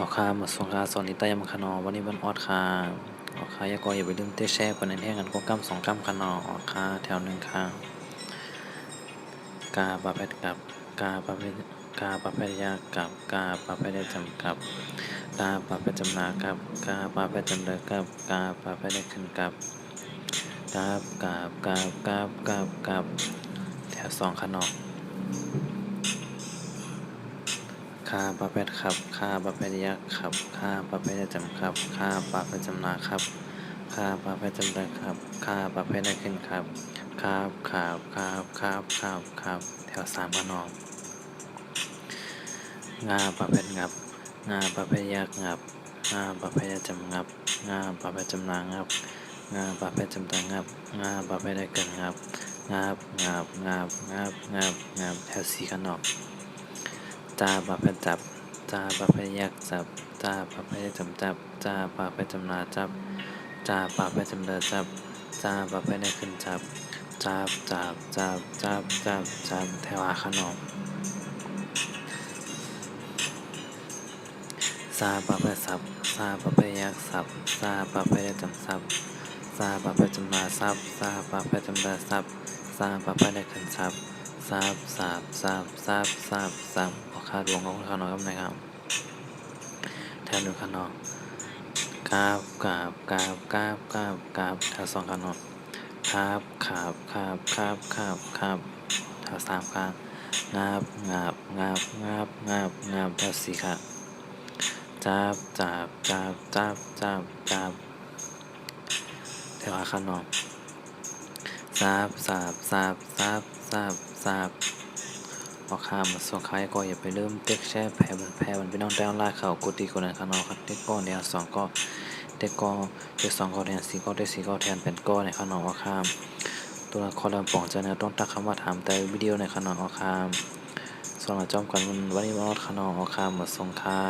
ออกคามาส่งคาสอนนิตายามคานอวันนี้วันออดคาออกคายากออย่าไปลืมเตะแช่กันในแท่งกันก็กำสองกำคานอออกคาแถวหนึ่งคากาปะแพทกับกาปะเพชกาปะแพทยากับกาปะแพทยจำกับกาปะแพทจำนากับกาปะแพทจำเดกับกาปะแพทขึ้นกับกาบกาบกาบกาบกาบกาบแถวสองคานอ ค่าประเภทครับค่าประเภทยักษ์ครับค่าประเภทจำครับค่าประเภทจำนาครับค่าประเภทจำได้ครับค่าประเภทได้ขึ้นครับ ครับครับครับครับครับครับแถวสามกันนองงาประเภทงับ งาประเภทยักษ์งับ งาประเภทจำงับ งาประเภทจำนางับ งาประเภทจำได้งับ งาประเภทได้เกินงับงับงับงับงับงับงับแถวสี่กันนอง จาปะเพจับ จาปะเพยักจับ จาปะเพจำจับ จาปะเพจำนาจับ จาปะเพจำเดจับ จาปะเพได้ขึ้นจับ จับจับจับจับจับจับแถวาขนมซาปะเพสับซาปะเพยักสับซาปะเพจำสับซาปะเพจำนาสับซาปะเพจำเดสับซาปะเพได้ขึ้นสับ ทราบทราบทราบทราบทราบทราบออคาดวงของข้างนอกครับนะครับแถวหนึ่งข้างนอกกราบกราบกราบกราบกราบกราบแถวสองข้างนอกครับขาบขาบขาบขาบขาบแถวสามข้างงาบงาบงาบงาบงาบงาบแถวสี่ข้างจับจับจับจับจับจับแถวข้างนอ กทราบทราบทราบทราบทราบทราบออกข้ามมาส่งขายก็อย่าไปลืมเต็กแช่แพ้มันแพ้มันไปน้องแต้วลากเข่ากดดีกว่านั้นข้างนอกครับเต็กก้อนเดียวสองก็เต็กก้อนเต็กสองก็แทนสี่ก็เต็กสี่ก็แทนเป็นก้อนในข้างนอกออกข้าม ตัวละครลำปองจะเนี่ยต้องตักคำว่าถามแต่วิดีโอในข้างนอกออกข้ามส่วนเราจอมกันวันนี้มาออดข้างนอกออกข้ามมาส่งค่า